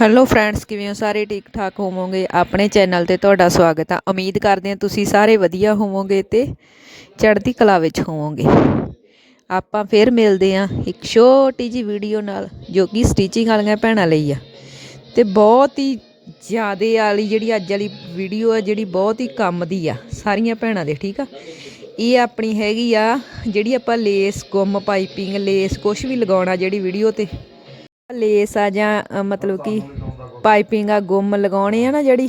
Hello friends ਕਿਵੇਂ ਹੋ? ਸਾਰੇ ਠੀਕ ਠਾਕ ਹੋਵੋਗੇ? ਆਪਣੇ ਚੈਨਲ ਤੇ ਤੁਹਾਡਾ ਸਵਾਗਤ ਆ। ਉਮੀਦ ਕਰਦੇ ਹਾਂ ਤੁਸੀਂ ਸਾਰੇ ਵਧੀਆ ਹੋਵੋਗੇ ਤੇ ਚੜ੍ਹਦੀ ਕਲਾ ਵਿੱਚ ਹੋਵੋਗੇ। ਆਪਾਂ ਫਿਰ ਮਿਲਦੇ ਹਾਂ ਇੱਕ ਛੋਟੀ ਜੀ ਵੀਡੀਓ ਨਾਲ, ਜੋ ਕਿ ਸਟਿਚਿੰਗ ਵਾਲੀਆਂ ਭੈਣਾਂ ਲਈ ਆ। ਤੇ ਬਹੁਤ ਹੀ ਜ਼ਿਆਦੇ ਵਾਲੀ ਜਿਹੜੀ ਅੱਜ ਵਾਲੀ ਵੀਡੀਓ ਆ, ਜਿਹੜੀ ਬਹੁਤ ਹੀ ਕੰਮ ਦੀ ਆ, ਸਾਰੀਆਂ ਭੈਣਾਂ ਦੇ, ਠੀਕ ਆ? ਇਹ ਆਪਣੀ ਹੈਗੀ ਆ, ਜਿਹੜੀ ਆਪਾਂ ਲੇਸ ਗੁੰਮ ਪਾਈਪਿੰਗ ਲੇਸ ਕੁਝ ਵੀ ਲਗਾਉਣਾ ਜਿਹੜੀ ਵੀਡੀਓ ਤੇ। ਲੇਸ ਆ ਜਾਂ ਮਤਲਬ ਕਿ ਪਾਈਪਿੰਗ ਆ, ਗੁੰਮ ਲਗਾਉਣੇ ਆ ਨਾ ਜਿਹੜੀ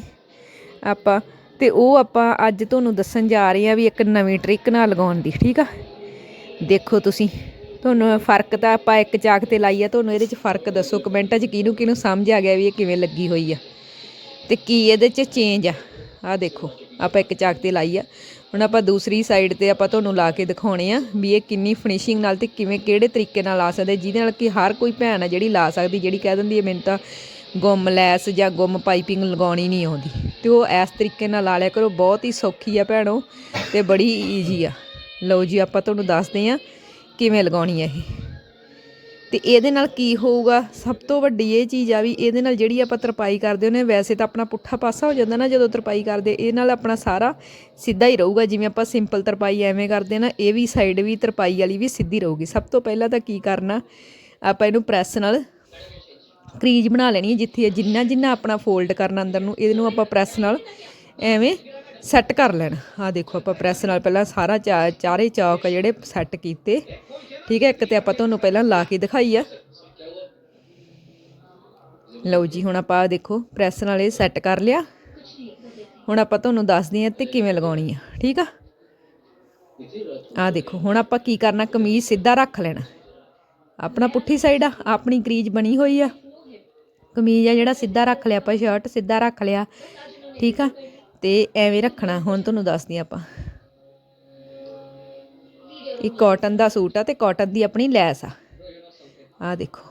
ਆਪਾਂ, ਤੇ ਉਹ ਆਪਾਂ ਅੱਜ ਤੁਹਾਨੂੰ ਦੱਸਣ ਜਾ ਰਹੇ ਆ ਵੀ ਇੱਕ ਨਵੀਂ ਟ੍ਰਿਕ ਨਾਲ ਲਗਾਉਣ ਦੀ, ਠੀਕ ਆ? ਦੇਖੋ ਤੁਸੀਂ, ਤੁਹਾਨੂੰ ਫ਼ਰਕ ਤਾਂ ਆਪਾਂ ਇੱਕ ਚਾਕ ਤੇ ਲਾਈ ਆ, ਤੁਹਾਨੂੰ ਇਹਦੇ ਚ ਫ਼ਰਕ ਦੱਸੋ ਕਮੈਂਟਾਂ 'ਚ ਕਿਹਨੂੰ ਕਿਹਨੂੰ ਸਮਝ ਆ ਗਿਆ ਵੀ ਇਹ ਕਿਵੇਂ ਲੱਗੀ ਹੋਈ ਆ। ਤੇ ਕੀ ਇਹਦੇ 'ਚ ਚੇਂਜ ਆ? ਆ ਦੇਖੋ, ਆਪਾਂ ਇੱਕ ਚਾਕ ਤੇ ਲਾਈ ਆ। ਹੁਣ ਆਪਾਂ ਦੂਸਰੀ ਸਾਈਡ ਤੇ ਆਪਾਂ ਤੁਹਾਨੂੰ ਲਾ ਕੇ ਦਿਖਾਉਣੇ ਆ ਵੀ ਇਹ ਕਿੰਨੀ ਫਿਨਿਸ਼ਿੰਗ ਨਾਲ ਤੇ ਕਿਵੇਂ, ਕਿਹੜੇ ਤਰੀਕੇ ਨਾਲ ਲਾ ਸਕਦੇ, ਜਿਹਦੇ ਨਾਲ ਕਿ ਹਰ ਕੋਈ ਭੈਣ ਆ ਜਿਹੜੀ ਲਾ ਸਕਦੀ, ਜਿਹੜੀ ਕਹਿ ਦਿੰਦੀ ਹੈ, ਮੈਨੂੰ ਤਾਂ ਗੁੰਮ ਲੈਸ ਜਾਂ ਗੁੰਮ ਪਾਈਪਿੰਗ ਲਗਾਉਣੀ ਨਹੀਂ ਆਉਂਦੀ। ਤੇ ਉਹ ਇਸ ਤਰੀਕੇ ਨਾਲ ਲਾ ਲਿਆ ਕਰੋ, ਬਹੁਤ ਹੀ ਸੌਖੀ ਆ ਭੈਣੋ ਤੇ ਬੜੀ ਈਜ਼ੀ ਆ। ਲਓ ਜੀ, ਆਪਾਂ ਤੁਹਾਨੂੰ ਦੱਸਦੇ ਆ ਕਿਵੇਂ ਲਗਾਉਣੀ ਹੈ ਇਹ। ਤੇ ਇਹਦੇ ਨਾਲ ਕੀ ਹੋਊਗਾ? ਸਭ ਤੋਂ ਵੱਡੀ ਇਹ ਚੀਜ਼ ਆ ਵੀ ਇਹਦੇ ਨਾਲ ਜਿਹੜੀ ਆਪਾਂ ਤਰਪਾਈ ਕਰਦੇ ਹੁੰਦੇ ਵੈਸੇ ਤਾਂ ਆਪਣਾ ਪੁੱਠਾ ਪਾਸਾ ਹੋ ਜਾਂਦਾ ਨਾ ਜਦੋਂ ਤਰਪਾਈ ਕਰਦੇ, ਇਹ ਨਾਲ ਆਪਣਾ ਸਾਰਾ ਸਿੱਧਾ ਹੀ ਰਹੂਗਾ। ਜਿਵੇਂ ਆਪਾਂ ਸਿੰਪਲ ਤਰਪਾਈ ਐਵੇਂ ਕਰਦੇ ਨਾ, ਇਹ ਵੀ ਸਾਈਡ ਵੀ ਤਰਪਾਈ ਵਾਲੀ ਵੀ ਸਿੱਧੀ ਰਹੂਗੀ। ਸਭ ਤੋਂ ਪਹਿਲਾਂ ਤਾਂ ਕੀ ਕਰਨਾ, ਆਪਾਂ ਇਹਨੂੰ ਪ੍ਰੈਸ ਨਾਲ ਕਰੀਜ ਬਣਾ ਲੈਣੀ ਹੈ, ਜਿੱਥੇ ਜਿੰਨਾ ਜਿੰਨਾ ਆਪਣਾ ਫੋਲਡ ਕਰਨਾ ਅੰਦਰ ਨੂੰ ਇਹਨੂੰ ਆਪਾਂ ਪ੍ਰੈਸ ਨਾਲ ਐਵੇਂ ਸੈੱਟ ਕਰ ਲੈਣਾ। ਆ ਦੇਖੋ ਆਪਾਂ ਪ੍ਰੈਸ ਨਾਲ ਪਹਿਲਾਂ ਸਾਰਾ ਚਾ- ਚਾਰੇ ਚੌਕ ਆ ਜਿਹੜੇ ਸੈੱਟ ਕੀਤੇ। ਠੀਕ ਹੈ, ਇੱਕ ਤੇ ਆਪਾਂ ਤੁਹਾਨੂੰ ਪਹਿਲਾਂ ਲਾ ਕੇ ਦਿਖਾਈ ਆ। ਲਓ ਜੀ, ਹੁਣ ਆਪਾਂ ਦੇਖੋ ਪ੍ਰੈਸ ਨਾਲ ਇਹ ਸੈੱਟ ਕਰ ਲਿਆ। ਹੁਣ ਆਪਾਂ ਤੁਹਾਨੂੰ ਦੱਸਦੇ ਹਾਂ ਤੇ ਕਿਵੇਂ ਲਗਾਉਣੀ ਆ। ਠੀਕ ਆ? ਆ ਦੇਖੋ, ਹੁਣ ਆਪਾਂ ਕੀ ਕਰਨਾ, ਕਮੀਜ਼ ਸਿੱਧਾ ਰੱਖ ਲੈਣਾ। ਆਪਣਾ ਪੁੱਠੀ ਸਾਈਡ ਆ, ਆਪਣੀ ਕਰੀਜ ਬਣੀ ਹੋਈ ਆ। ਕਮੀਜ਼ ਆ ਜਿਹੜਾ ਸਿੱਧਾ ਰੱਖ ਲਿਆ, ਆਪਾਂ ਸ਼ਰਟ ਸਿੱਧਾ ਰੱਖ ਲਿਆ। ਠੀਕ ਆ? ਤੇ ਐਵੇਂ ਰੱਖਣਾ, ਹੁਣ ਤੁਹਾਨੂੰ ਦੱਸਦੀ ਆਪਾਂ। ਇਹ ਕਾਟਨ ਦਾ ਸੂਟ ਆ ਤੇ ਕਾਟਨ ਦੀ ਆਪਣੀ ਲੈਸ ਆ। ਆ ਦੇਖੋ।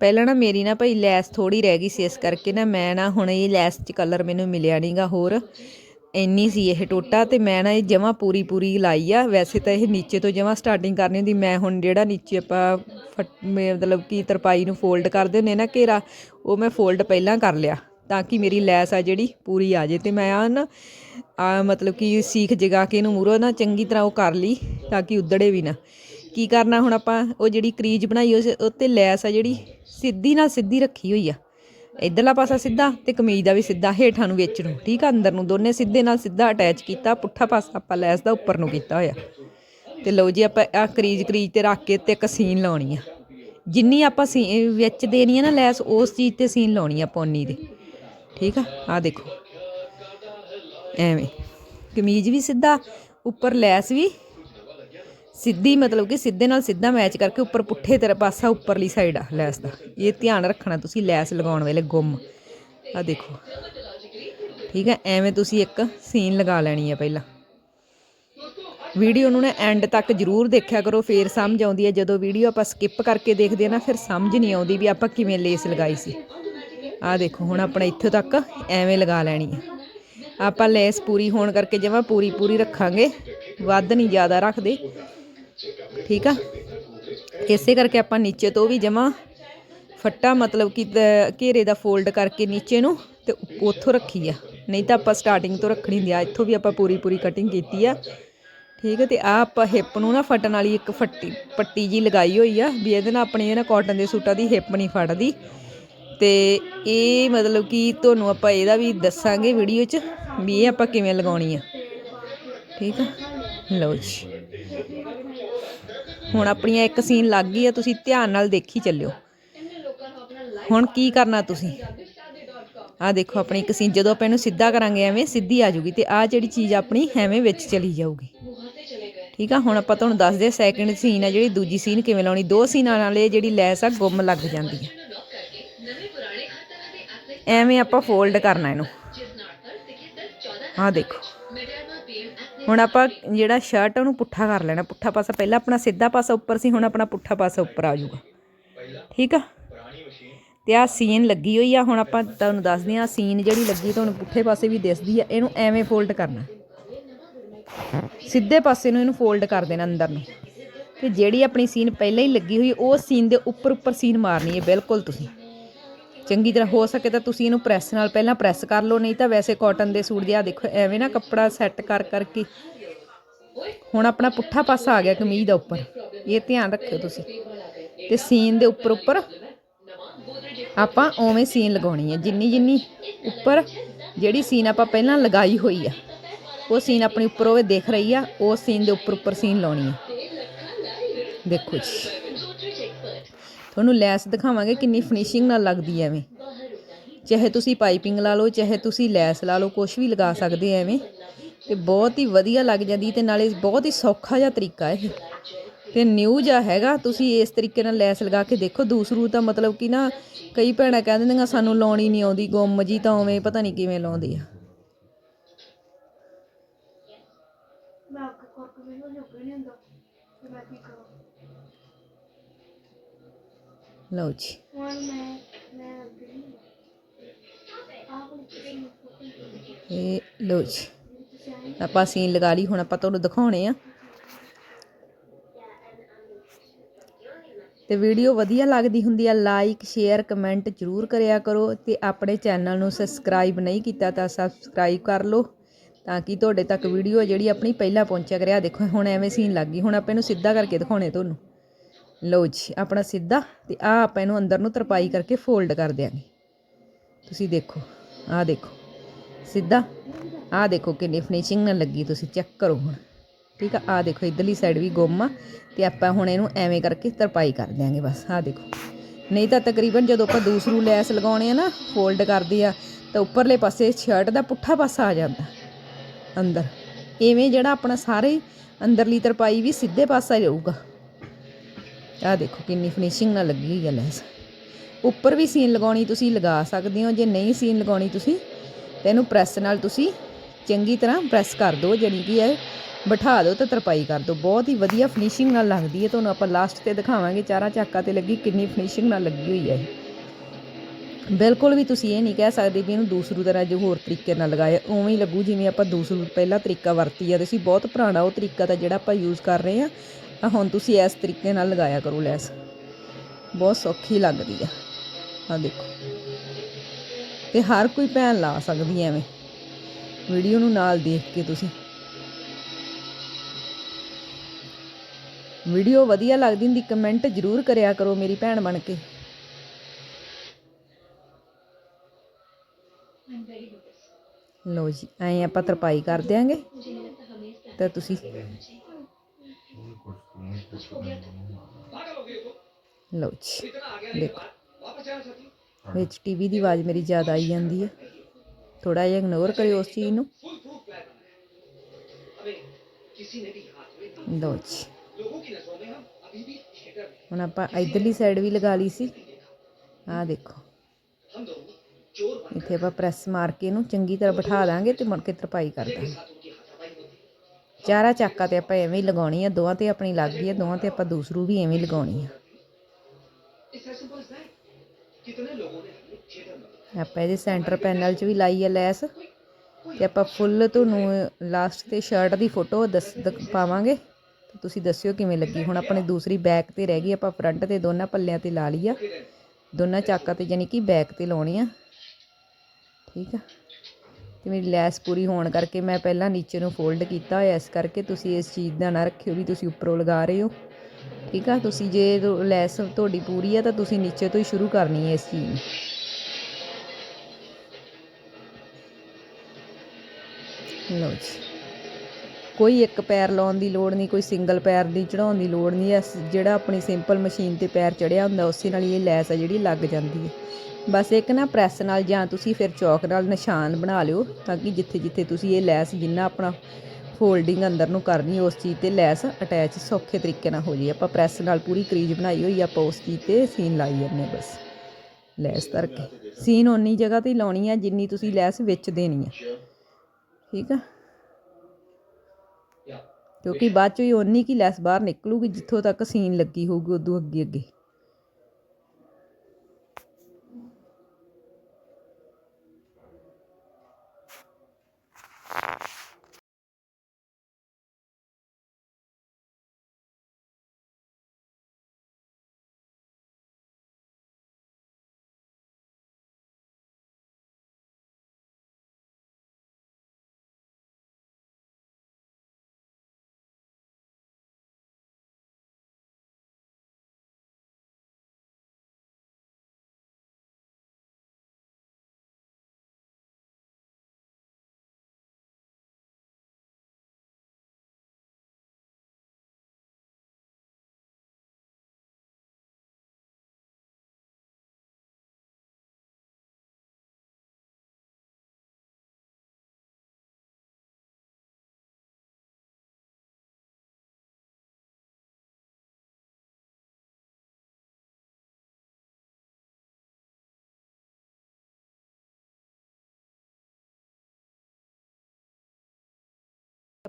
ਪਹਿਲਾਂ ਨਾ ਮੇਰੀ ਨਾ ਭਾਈ ਲੈਸ ਥੋੜੀ ਰਹਿ ਗਈ ਸੀ, ਇਸ ਕਰਕੇ ਨਾ ਮੈਂ ਨਾ ਹੁਣ ਇਹ ਲੈਸ 'ਚ ਕਲਰ ਮੈਨੂੰ ਮਿਲਿਆ ਨਹੀਂਗਾ ਹੋਰ। ਇੰਨੀ ਸੀ ਇਹ ਟੋਟਾ ਤੇ ਮੈਂ ਨਾ ਇਹ ਜਮਾ ਪੂਰੀ ਪੂਰੀ ਲਾਈ ਆ। ਵੈਸੇ ਤਾਂ ਇਹ ਨੀਚੇ ਤੋਂ ਜਮਾ ਸਟਾਰਟਿੰਗ ਕਰਨੀ ਹੁੰਦੀ। ਮੈਂ ਹੁਣ ਜਿਹੜਾ ਨੀਚੇ ਆਪਾਂ ਫਟ- ਮਤਲਬ ਕਿ ਤਰਪਾਈ ਨੂੰ ਫੋਲਡ ਕਰਦੇ ਹੁੰਦੇ ਨਾ ਘੇਰਾ, ਉਹ ਮੈਂ ਫੋਲਡ ਪਹਿਲਾਂ ਕਰ ਲਿਆ ਤਾਂ ਕਿ ਮੇਰੀ ਲੈਸ ਆ ਜਿਹੜੀ ਪੂਰੀ ਆ ਜੇ ਤੇ ਮੈਂ ਆ ਨਾ, ਆ ਮਤਲਬ ਕਿ ਸੀਖ ਜਗਾ ਕੇ ਇਹਨੂੰ ਮੂਰੋ ਨਾ ਚੰਗੀ ਤਰ੍ਹਾਂ ਉਹ ਕਰ ਲਈ ਤਾਂ ਕਿ ਉਧੜੇ ਵੀ ਨਾ। ਕੀ ਕਰਨਾ ਹੁਣ ਆਪਾਂ, ਉਹ ਜਿਹੜੀ ਕਰੀਜ ਬਣਾਈ ਉਸ ਉੱਤੇ ਲੈਸ ਆ ਜਿਹੜੀ ਸਿੱਧੀ ਨਾਲ ਸਿੱਧੀ ਰੱਖੀ ਹੋਈ ਆ। ਇਧਰਲਾ ਪਾਸਾ ਸਿੱਧਾ ਤੇ ਕਮੀਜ਼ ਦਾ ਵੀ ਸਿੱਧਾ, ਹੇਠਾਂ ਨੂੰ ਵਿੱਚ ਨੂੰ, ਠੀਕ ਆ? ਅੰਦਰ ਨੂੰ ਦੋਨੇ ਸਿੱਧੇ ਨਾਲ ਸਿੱਧਾ ਅਟੈਚ ਕੀਤਾ, ਪੁੱਠਾ ਪਾਸਾ ਆਪਾਂ ਲੈਸ ਦਾ ਉੱਪਰ ਨੂੰ ਕੀਤਾ ਹੋਇਆ। ਤੇ ਲਓ ਜੀ, ਆਪਾਂ ਆ ਕਰੀਜ ਕਰੀਜ ਤੇ ਰੱਖ ਕੇ ਤੇ ਇੱਕ ਸੀਨ ਲਾਉਣੀ ਆ। ਜਿੰਨੀ ਆਪਾਂ ਸੀ ਵਿੱਚ ਦੇਣੀ ਆ ਨਾ ਲੈਸ, ਉਸ ਚੀਜ਼ ਤੇ ਸੀਨ ਲਾਉਣੀ ਆ ਪੌਨੀ ਦੇ। ਠੀਕ ਆ? ਆ ਦੇਖੋ। ਐਵੇਂ। ਕਮੀਜ਼ ਵੀ ਸਿੱਧਾ, ਉੱਪਰ ਲੈਸ ਵੀ ਸਿੱਧੀ ਮਤਲਬ ਕਿ ਸਿੱਧੇ ਨਾਲ ਸਿੱਧਾ ਮੈਚ ਕਰਕੇ ਉੱਪਰ ਪੁੱਠੇ ਤੇਰਾ ਪਾਸਾ ਉੱਪਰਲੀ ਸਾਈਡ ਆ ਲੈਸ ਦਾ। ਇਹ ਧਿਆਨ ਰੱਖਣਾ ਤੁਸੀਂ ਲੈਸ ਲਗਾਉਣ ਵੇਲੇ ਗੁੰਮ। ਆ ਦੇਖੋ। ਠੀਕ ਹੈ ਐਵੇਂ ਤੁਸੀਂ ਇੱਕ ਸੀਨ ਲਗਾ ਲੈਣੀ ਹੈ ਪਹਿਲਾਂ। ਵੀਡੀਓ ਨੂੰ ਨਾ ਐਂਡ ਤੱਕ ਜਰੂਰ ਦੇਖਿਆ ਕਰੋ, ਫੇਰ ਸਮਝ ਆਉਂਦੀ ਹੈ ਜਦੋਂ ਵੀਡੀਓ ਆਪਾਂ ਸਕਿਪ ਕਰਕੇ ਦੇਖਦੇ ਆ ਨਾ, ਫਿਰ ਸਮਝ ਨਹੀਂ ਆਉਂਦੀ ਵੀ ਆਪਾਂ ਕਿਵੇਂ ਲੇਸ ਲਗਾਈ ਸੀ। ਆ ਦੇਖੋ, ਹੁਣ ਆਪਣਾ ਇੱਥੋਂ ਤੱਕ ਐਵੇਂ ਲਗਾ ਲੈਣੀ ਹੈ ਆਪਾਂ ਲੈਸ ਪੂਰੀ ਹੋਣ ਕਰਕੇ ਜਮਾ ਪੂਰੀ ਪੂਰੀ ਰੱਖਾਂਗੇ। ਵੱਧ ਨਹੀਂ ਜ਼ਿਆਦਾ ਰੱਖਦੇ। ਠੀਕ ਆ? ਇਸੇ ਕਰਕੇ ਆਪਾਂ ਨੀਚੇ ਤੋਂ ਵੀ ਜਮਾ ਫੱਟਾ ਮਤਲਬ ਕਿ ਘੇਰੇ ਦਾ ਫੋਲਡ ਕਰਕੇ ਨੀਚੇ ਨੂੰ ਤੇ ਉੱਥੋਂ ਰੱਖੀ ਆ। ਨਹੀਂ ਤਾਂ ਆਪਾਂ ਸਟਾਰਟਿੰਗ ਤੋਂ ਰੱਖਣੀ ਹੁੰਦੀ ਆ। ਇੱਥੋਂ ਵੀ ਆਪਾਂ ਪੂਰੀ ਪੂਰੀ ਕਟਿੰਗ ਕੀਤੀ ਆ। ਠੀਕ ਹੈ ਤੇ ਆ ਆਪਾਂ ਹਿੱਪ ਨੂੰ ਨਾ ਫਟਣ ਵਾਲੀ ਇੱਕ ਫੱਟੀ, ਪੱਟੀ ਜੀ ਲਗਾਈ ਹੋਈ ਆ ਵੀ ਇਹਦੇ ਨਾਲ ਆਪਣੀ ਇਹ ਕਾਟਨ ਦੇ ਸੂਟਾਂ ਦੀ ਹਿੱਪ ਨਹੀਂ ਫੜਦੀ। ਤੇ ਇਹ ਮਤਲਬ ਕਿ ਤੁਹਾਨੂੰ ਆਪਾਂ ਇਹਦਾ ਵੀ ਦੱਸਾਂਗੇ ਵੀਡੀਓ 'ਚ ਵੀ ਇਹ ਆਪਾਂ ਕਿਵੇਂ ਲਗਾਉਣੀ ਆ। ਠੀਕ ਆ? ਲਓ ਜੀ। ਹੁਣ ਆਪਣੀਆਂ ਇੱਕ ਸੀਨ ਲੱਗ ਗਈ ਆ, ਤੁਸੀਂ ਧਿਆਨ ਨਾਲ ਦੇਖੀ ਚੱਲਿਓ। ਹੁਣ ਕੀ ਕਰਨਾ ਤੁਸੀਂ? ਆ ਦੇਖੋ, ਆਪਣੀ ਇੱਕ ਸੀਨ ਜਦੋਂ ਆਪਾਂ ਇਹਨੂੰ ਸਿੱਧਾ ਕਰਾਂਗੇ, ਐਵੇਂ ਸਿੱਧੀ ਆ ਜੂਗੀ ਤੇ ਆ ਜਿਹੜੀ ਚੀਜ਼ ਆਪਣੀ ਐਵੇਂ ਵਿੱਚ ਚਲੀ ਜਾਊਗੀ। ਠੀਕ ਆ? ਹੁਣ ਆਪਾਂ ਤੁਹਾਨੂੰ ਦੱਸਦੇ ਆ ਸੈਕਿੰਡ ਸੀਨ ਆ ਜਿਹੜੀ, ਦੂਜੀ ਸੀਨ ਕਿਵੇਂ ਲਾਉਣੀ। ਦੋ ਸੀਨਾਂ ਨਾਲ ਇਹ ਜਿਹੜੀ ਲੈਸ ਆ, ਗੁੰਮ ਲੱਗ ਜਾਂਦੀ ਹੈ ਐਵੇਂ ਆਪਾਂ ਫੋਲਡ ਕਰਨਾ ਇਹਨੂੰ। ਆ ਦੇਖੋ। ਹੁਣ ਆਪਾਂ ਜਿਹੜਾ ਸ਼ਰਟ ਉਹਨੂੰ ਪੁੱਠਾ ਕਰ ਲੈਣਾ, ਪੁੱਠਾ ਪਾਸਾ ਪਹਿਲਾਂ ਆਪਣਾ ਸਿੱਧਾ ਪਾਸਾ ਉੱਪਰ ਸੀ, ਹੁਣ ਆਪਣਾ ਪੁੱਠਾ ਪਾਸਾ ਉੱਪਰ ਆ ਜਾਊਗਾ। ਠੀਕ ਆ? ਤੇ ਆ ਸੀਨ ਲੱਗੀ ਹੋਈ ਆ, ਹੁਣ ਆਪਾਂ ਤੁਹਾਨੂੰ ਦੱਸਦੇ ਆ ਸੀਨ ਜਿਹੜੀ ਲੱਗੀ ਤੁਹਾਨੂੰ ਪੁੱਠੇ ਪਾਸੇ ਵੀ ਦਿਸਦੀ ਆ, ਇਹਨੂੰ ਐਵੇਂ ਫੋਲਡ ਕਰਨਾ। ਸਿੱਧੇ ਪਾਸੇ ਨੂੰ ਇਹਨੂੰ ਫੋਲਡ ਕਰ ਦੇਣਾ ਅੰਦਰ ਨੂੰ। ਤੇ ਜਿਹੜੀ ਆਪਣੀ ਸੀਨ ਪਹਿਲਾਂ ਹੀ ਲੱਗੀ ਹੋਈ ਉਹ ਸੀਨ ਦੇ ਉੱਪਰ ਉੱਪਰ ਸੀਨ ਮਾਰਨੀ ਹੈ, ਬਿਲਕੁਲ ਤੁਸੀਂ। ਚੰਗੀ ਤਰ੍ਹਾਂ ਹੋ ਸਕੇ ਤਾਂ ਤੁਸੀਂ ਇਹਨੂੰ ਪ੍ਰੈਸ ਨਾਲ ਪਹਿਲਾਂ ਪ੍ਰੈਸ ਕਰ ਲਓ, ਨਹੀਂ ਤਾਂ ਵੈਸੇ ਕਾਟਨ ਦੇ ਸੂਟ ਦੇ ਆ ਦੇਖੋ, ਐਵੇਂ ਨਾ ਕੱਪੜਾ ਸੈੱਟ ਕਰ ਕਰਕੇ। ਹੁਣ ਆਪਣਾ ਪੁੱਠਾ ਪਾਸਾ ਆ ਗਿਆ ਕਮੀਜ਼ ਦਾ ਉੱਪਰ। ਇਹ ਧਿਆਨ ਰੱਖਿਓ ਤੁਸੀਂ। ਤੇ ਸੀਨ ਦੇ ਉੱਪਰ ਉੱਪਰ ਆਪਾਂ ਉਵੇਂ ਸੀਨ ਲਗਾਉਣੀ ਹੈ। ਜਿੰਨੀ ਜਿੰਨੀ ਉੱਪਰ ਜਿਹੜੀ ਸੀਨ ਆਪਾਂ ਪਹਿਲਾਂ ਲਗਾਈ ਹੋਈ ਆ, ਉਹ ਸੀਨ ਆਪਣੀ ਉੱਪਰ ਹੋਵੇ ਦਿਖ ਰਹੀ ਆ, ਉਹ ਸੀਨ ਦੇ ਉੱਪਰ ਉੱਪਰ ਸੀਨ ਲਾਉਣੀ ਹੈ। ਦੇਖੋ ਜੀ। ਤੁਹਾਨੂੰ ਲੈਸ ਦਿਖਾਵਾਂਗੇ ਕਿੰਨੀ ਫਿਨਿਸ਼ਿੰਗ ਨਾਲ ਲੱਗਦੀ ਐਵੇਂ। ਚਾਹੇ ਤੁਸੀਂ ਪਾਈਪਿੰਗ ਲਾ ਲਓ, ਚਾਹੇ ਤੁਸੀਂ ਲੈਸ ਲਾ ਲਓ ਕੁਝ ਵੀ ਲਗਾ ਸਕਦੇ ਐਵੇਂ। ਤੇ ਬਹੁਤ ਹੀ ਵਧੀਆ ਲੱਗ ਜਾਂਦੀ ਤੇ ਨਾਲੇ ਬਹੁਤ ਹੀ ਸੌਖਾ ਜਿਹਾ ਤਰੀਕਾ ਇਹ। ਤੇ ਨਿਊ ਜਿਹਾ ਹੈਗਾ, ਤੁਸੀਂ ਇਸ ਤਰੀਕੇ ਨਾਲ ਲੈਸ ਲਗਾ ਕੇ ਦੇਖੋ। ਦੂਸਰੂ ਤਾਂ ਮਤਲਬ ਕਿ ਨਾ ਕਈ ਭੈਣਾਂ ਕਹਿ ਦਿੰਦੀਆਂ ਸਾਨੂੰ ਲਾਉਣੀ ਨਹੀਂ ਆਉਂਦੀ, ਗੁੰਮ ਜੀ ਤਾਂ ਉਵੇਂ, ਪਤਾ ਨਹੀਂ ਕਿਵੇਂ ਲਾਉਂਦੇ ਆ। ਲਓ ਜੀ ਇਹ ਲਓ ਜੀ ਆਪਾਂ ਸੀਨ ਲਗਾ ਲਈ ਹੁਣ ਆਪਾਂ ਤੁਹਾਨੂੰ ਦਿਖਾਉਣੇ ਆ। ਤੇ ਵੀਡੀਓ ਵਧੀਆ ਲੱਗਦੀ ਹੁੰਦੀ ਆ ਲਾਈਕ ਸ਼ੇਅਰ ਕਮੈਂਟ ਜਰੂਰ ਕਰਿਆ ਕਰੋ। ਤੇ ਆਪਣੇ ਚੈਨਲ ਨੂੰ ਸਬਸਕ੍ਰਾਈਬ ਨਹੀਂ ਕੀਤਾ ਤਾਂ ਸਬਸਕ੍ਰਾਈਬ ਕਰ ਲਓ ਤਾਂ ਕਿ ਤੁਹਾਡੇ ਤੱਕ ਵੀਡੀਓ ਜਿਹੜੀ ਆਪਣੀ ਪਹਿਲਾਂ ਪਹੁੰਚਿਆ ਕਰਿਆ। ਦੇਖੋ ਹੁਣ ਐਵੇਂ ਸੀਨ ਲੱਗ ਗਈ ਹੁਣ ਆਪਾਂ ਇਹਨੂੰ ਸਿੱਧਾ ਕਰਕੇ ਦਿਖਾਉਣੇ ਤੁਹਾਨੂੰ। ਲਓ ਜੀ, ਆਪਣਾ ਸਿੱਧਾ ਤੇ ਆ ਆਪਾਂ ਇਹਨੂੰ ਅੰਦਰ ਨੂੰ ਤਰਪਾਈ ਕਰਕੇ ਫੋਲਡ ਕਰ ਦਿਆਂਗੇ। ਤੁਸੀਂ ਦੇਖੋ, ਆਹ ਦੇਖੋ, ਸਿੱਧਾ, ਆਹ ਦੇਖੋ ਕਿੰਨੀ ਫਿਨਿਸ਼ਿੰਗ ਨਾਲ ਲੱਗੀ, ਤੁਸੀਂ ਚੈੱਕ ਕਰੋ ਹੁਣ। ਠੀਕ ਆ, ਆਹ ਦੇਖੋ, ਇਧਰਲੀ ਸਾਈਡ ਵੀ ਗੁੰਮ ਆ ਤੇ ਆਪਾਂ ਹੁਣ ਇਹਨੂੰ ਐਵੇਂ ਕਰਕੇ ਤਰਪਾਈ ਕਰ ਦਿਆਂਗੇ ਬਸ, ਆਹ ਦੇਖੋ। ਨਹੀਂ ਤਾਂ ਤਕਰੀਬਨ ਜਦੋਂ ਆਪਾਂ ਦੂਸਰੂ ਲੈਸ ਲਗਾਉਣੇ ਆ ਨਾ ਫੋਲਡ ਕਰਦੇ ਆ, ਤਾਂ ਉੱਪਰਲੇ ਪਾਸੇ ਸ਼ਰਟ ਦਾ ਪੁੱਠਾ ਪਾਸਾ ਆ ਜਾਂਦਾ, ਅੰਦਰ। ਐਵੇਂ ਜਿਹੜਾ ਆਪਣਾ ਸਾਰੇ ਅੰਦਰਲੀ ਤਰਪਾਈ ਵੀ ਸਿੱਧੇ ਪਾਸਾ ਜਾਊਗਾ। ਆਹ ਦੇਖੋ ਕਿੰਨੀ ਫਿਨਿਸ਼ਿੰਗ ਨਾਲ ਲੱਗੀ ਹੋਈ ਹੈ ਲੈਸ। ਉੱਪਰ ਵੀ ਸੀਨ ਲਗਾਉਣੀ ਤੁਸੀਂ ਲਗਾ ਸਕਦੇ ਹੋ, ਜੇ ਨਹੀਂ ਸੀਨ ਲਗਾਉਣੀ ਤੁਸੀਂ, ਤੇ ਇਹਨੂੰ ਪ੍ਰੈਸ ਨਾਲ ਤੁਸੀਂ ਚੰਗੀ ਤਰ੍ਹਾਂ ਪ੍ਰੈਸ ਕਰ ਦਿਓ, ਜਾਣੀ ਕਿ ਇਹ ਬਿਠਾ ਦਿਓ ਤੇ ਤਰਪਾਈ ਕਰ ਦਿਓ। ਬਹੁਤ ਹੀ ਵਧੀਆ ਫਿਨਿਸ਼ਿੰਗ ਨਾਲ ਲੱਗਦੀ ਹੈ, ਤੁਹਾਨੂੰ ਆਪਾਂ ਲਾਸਟ ਤੇ ਦਿਖਾਵਾਂਗੇ, ਚਾਰਾਂ ਚਾਕਾਂ ਤੇ ਲੱਗੀ ਕਿੰਨੀ ਫਿਨਿਸ਼ਿੰਗ ਨਾਲ ਲੱਗੀ ਹੋਈ ਹੈ ਇਹ। ਬਿਲਕੁਲ ਵੀ ਤੁਸੀਂ ਇਹ ਨਹੀਂ ਕਹਿ ਸਕਦੇ ਵੀ ਇਹਨੂੰ ਦੂਸਰੀ ਤਰ੍ਹਾਂ ਜੋ ਹੋਰ ਤਰੀਕੇ ਨਾਲ ਲਗਾਇਆ, ਉਵੇਂ ਹੀ ਲੱਗੂ ਜਿਵੇਂ ਆਪਾਂ ਦੂਸਰੂ ਪਹਿਲਾ ਤਰੀਕਾ ਵਰਤੀ ਆ ਤੇ ਸੀ ਬਹੁਤ ਪੁਰਾਣਾ ਉਹ ਤਰੀਕਾ ਤਾਂ ਜਿਹੜਾ ਆਪਾਂ ਯੂਜ਼ ਕਰ ਰਹੇ ਆ ਆ ਹੁਣ ਤੁਸੀਂ ਇਸ ਤਰੀਕੇ ਨਾਲ ਲਗਾਇਆ ਕਰੋ ਲੈਸ। ਬਹੁਤ ਸੌਖੀ ਲੱਗਦੀ ਆ। ਆ ਦੇਖੋ। ਤੇ ਹਰ ਕੋਈ ਭੈਣ ਲਾ ਸਕਦੀ ਐਵੇਂ। ਵੀਡੀਓ ਨੂੰ ਨਾਲ ਦੇਖ ਕੇ ਤੁਸੀਂ। ਵੀਡੀਓ ਵਧੀਆ ਲੱਗਦੀ ਹੁੰਦੀ ਕਮੈਂਟ ਜ਼ਰੂਰ ਕਰਿਆ ਕਰੋ ਮੇਰੀ ਭੈਣ ਬਣ ਕੇ। ਲਓ ਜੀ ਐਂ ਆਪਾਂ ਤਰਪਾਈ ਕਰ ਦਿਆਂਗੇ। ਤਾਂ ਤੁਸੀਂ ਲਓ ਜੀ ਦੇਖੋ। ਵਿੱਚ ਟੀਵੀ ਦੀ ਆਵਾਜ਼ ਮੇਰੀ ਜ਼ਿਆਦਾ ਆਈ ਜਾਂਦੀ ਹੈ। ਥੋੜਾ ਜਿਹਾ ਇਗਨੋਰ ਕਰਿਓ ਉਸ ਚੀਜ਼ ਨੂੰ। ਲਓ ਜੀ। ਹੁਣ ਆਪਾਂ ਇਧਰਲੀ ਸਾਈਡ ਵੀ ਲਗਾ ਲਈ ਸੀ। ਆਹ ਦੇਖੋ। ਇੱਥੇ ਆਪਾਂ ਪ੍ਰੈਸ ਮਾਰ ਕੇ ਇਹਨੂੰ ਚੰਗੀ ਤਰ੍ਹਾਂ ਬਿਠਾ ਦਾਂਗੇ ਤੇ ਮੁੜ ਕੇ ਤਰਪਾਈ ਕਰ ਦਾਂਗੇ। ਚਾਰਾ ਚਾਕਾ ਤੇ ਆਪਾਂ ਐਵੇਂ ਹੀ ਲਗਾਉਣੀ ਆ, ਦੋਵਾਂ ਤੇ ਆਪਣੀ ਲੱਗ ਗਈ ਆ, ਦੋਵਾਂ ਤੇ ਆਪਾਂ ਦੂਸਰੂ ਵੀ ਐਵੇਂ ਹੀ ਲਗਾਉਣੀ ਆ। ਆਪਾਂ ਇਹਦੇ ਸੈਂਟਰ ਪੈਨਲ 'ਚ ਵੀ ਲਾਈ ਆ ਲੈਸ, ਤੇ ਆਪਾਂ ਫੁੱਲ ਤੁਹਾਨੂੰ ਲਾਸਟ ਤੇ ਸ਼ਰਟ ਦੀ ਫੋਟੋ ਦੱਸ ਦਿਖ- ਪਾਵਾਂਗੇ। ਤੁਸੀਂ ਦੱਸਿਓ ਕਿਵੇਂ ਲੱਗੀ। ਹੁਣ ਆਪਣੇ ਦੂਸਰੀ ਬੈਕ ਤੇ ਰਹਿ ਗਈ, ਆਪਾਂ ਫਰੰਟ ਤੇ ਦੋਨਾਂ ਪੱਲਿਆਂ ਤੇ ਲਾ ਲਈ ਆ। ਦੋਨਾਂ ਚਾਕਾਂ ਤੇ ਯਾਨੀ ਕਿ ਬੈਕ ਤੇ ਲਾਉਣੀ ਆ। ਠੀਕ ਆ? ਅਤੇ ਮੇਰੀ ਲੈਸ ਪੂਰੀ ਹੋਣ ਕਰਕੇ ਮੈਂ ਪਹਿਲਾਂ ਨੀਚੇ ਨੂੰ ਫੋਲਡ ਕੀਤਾ ਹੋਇਆ, ਇਸ ਕਰਕੇ ਤੁਸੀਂ ਇਸ ਚੀਜ਼ ਦਾ ਨਾ ਰੱਖਿਓ ਵੀ ਤੁਸੀਂ ਉੱਪਰੋਂ ਲਗਾ ਰਹੇ ਹੋ। ਠੀਕ ਆ? ਤੁਸੀਂ ਜੇ ਲੈਸ ਤੁਹਾਡੀ ਪੂਰੀ ਆ ਤਾਂ ਤੁਸੀਂ ਨੀਚੇ ਤੋਂ ਹੀ ਸ਼ੁਰੂ ਕਰਨੀ ਹੈ ਇਸ ਚੀਜ਼ ਨੂੰ। ਲਓ ਜੀ। ਕੋਈ ਇੱਕ ਪੈਰ ਲਾਉਣ ਦੀ ਲੋੜ ਨਹੀਂ, ਕੋਈ ਸਿੰਗਲ ਪੈਰ ਦੀ ਚੜਾਉਣ ਦੀ ਲੋੜ ਨਹੀਂ ਐਸ ਜਿਹੜਾ ਆਪਣੀ ਸਿੰਪਲ ਮਸ਼ੀਨ ਤੇ ਪੈਰ ਚੜਿਆ ਹੁੰਦਾ, ਉਸੇ ਨਾਲ ਹੀ ਇਹ ਲੈਸ ਆ ਜਿਹੜੀ ਲੱਗ ਜਾਂਦੀ ਹੈ। ਬਸ ਇੱਕ ਨਾ ਪ੍ਰੈਸ ਨਾਲ ਜਾਂ ਤੁਸੀਂ ਫਿਰ ਚੌਕ ਨਾਲ ਨਿਸ਼ਾਨ ਬਣਾ ਲਿਓ ਤਾਂ ਕਿ ਜਿੱਥੇ ਜਿੱਥੇ ਤੁਸੀਂ ਇਹ ਲੈਸ ਜਿੰਨਾ ਆਪਣਾ ਫੋਲਡਿੰਗ ਅੰਦਰ ਨੂੰ ਕਰਨੀ ਉਸ ਚੀਜ਼ ਤੇ ਲੈਸ ਅਟੈਚ ਸੌਖੇ ਤਰੀਕੇ ਨਾਲ ਹੋ ਜੀ ਆਪਾਂ ਪ੍ਰੈਸ ਨਾਲ ਪੂਰੀ ਕਰੀਜ ਬਣਾਈ ਹੋਈ ਆਪਾਂ ਉਸ ਚੀਜ਼ ਤੇ ਸੀਨ ਲਾਈ ਜਾਂਦੇ ਬਸ। ਲੈਸ ਧਰ ਕੇ ਸੀਨ ਓਨੀ ਜਗ੍ਹਾ ਤੇ ਲਾਉਣੀ ਆ ਜਿੰਨੀ ਤੁਸੀਂ ਲੈਸ ਵਿੱਚ ਦੇਣੀ ਆ। ਠੀਕ ਆ? ਕਿਉਂਕਿ ਬਾਅਦ ਚੋਂ ਹੀ ਓਨੀ ਕੀ ਲੈਸ ਬਾਹਰ ਨਿਕਲੂਗੀ, ਜਿੱਥੋਂ ਤੱਕ ਸੀਨ ਲੱਗੀ ਹੋਊਗੀ, ਉਦੋਂ ਅੱਗੇ ਅੱਗੇ।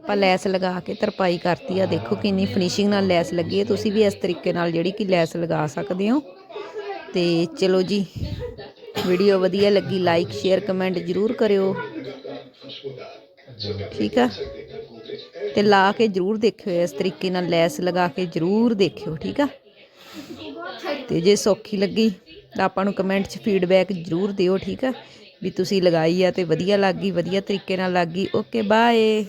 ਆਪਾਂ ਲੈਸ ਲਗਾ ਕੇ ਤਰਪਾਈ ਕਰਤੀ ਆ। ਦੇਖੋ ਕਿੰਨੀ ਫਿਨਿਸ਼ਿੰਗ ਨਾਲ ਲੈਸ ਲੱਗੀ ਹੈ ਤੁਸੀਂ ਵੀ ਇਸ ਤਰੀਕੇ ਨਾਲ ਜਿਹੜੀ ਕਿ ਲੈਸ ਲਗਾ ਸਕਦੇ ਹੋ। ਤੇ ਚਲੋ ਜੀ ਵੀਡੀਓ ਵਧੀਆ ਲੱਗੀ ਲਾਈਕ ਸ਼ੇਅਰ ਕਮੈਂਟ ਜ਼ਰੂਰ ਕਰਿਓ। ਠੀਕ ਆ? ਤੇ ਲਾ ਕੇ ਜ਼ਰੂਰ ਦੇਖਿਓ, ਇਸ ਤਰੀਕੇ ਨਾਲ ਲੈਸ ਲਗਾ ਕੇ ਜ਼ਰੂਰ ਦੇਖਿਓ, ਠੀਕ ਆ? ਤੇ ਜੇ ਸੌਖੀ ਲੱਗੀ ਤਾਂ ਆਪਾਂ ਨੂੰ ਕਮੈਂਟ 'ਚ ਫੀਡਬੈਕ ਜ਼ਰੂਰ ਦਿਓ, ਠੀਕ ਆ? ਵੀ ਤੁਸੀਂ ਲਗਾਈ ਆ ਤੇ ਵਧੀਆ ਲੱਗੀ, ਵਧੀਆ ਤਰੀਕੇ ਨਾਲ ਲੱਗੀ। Okay bye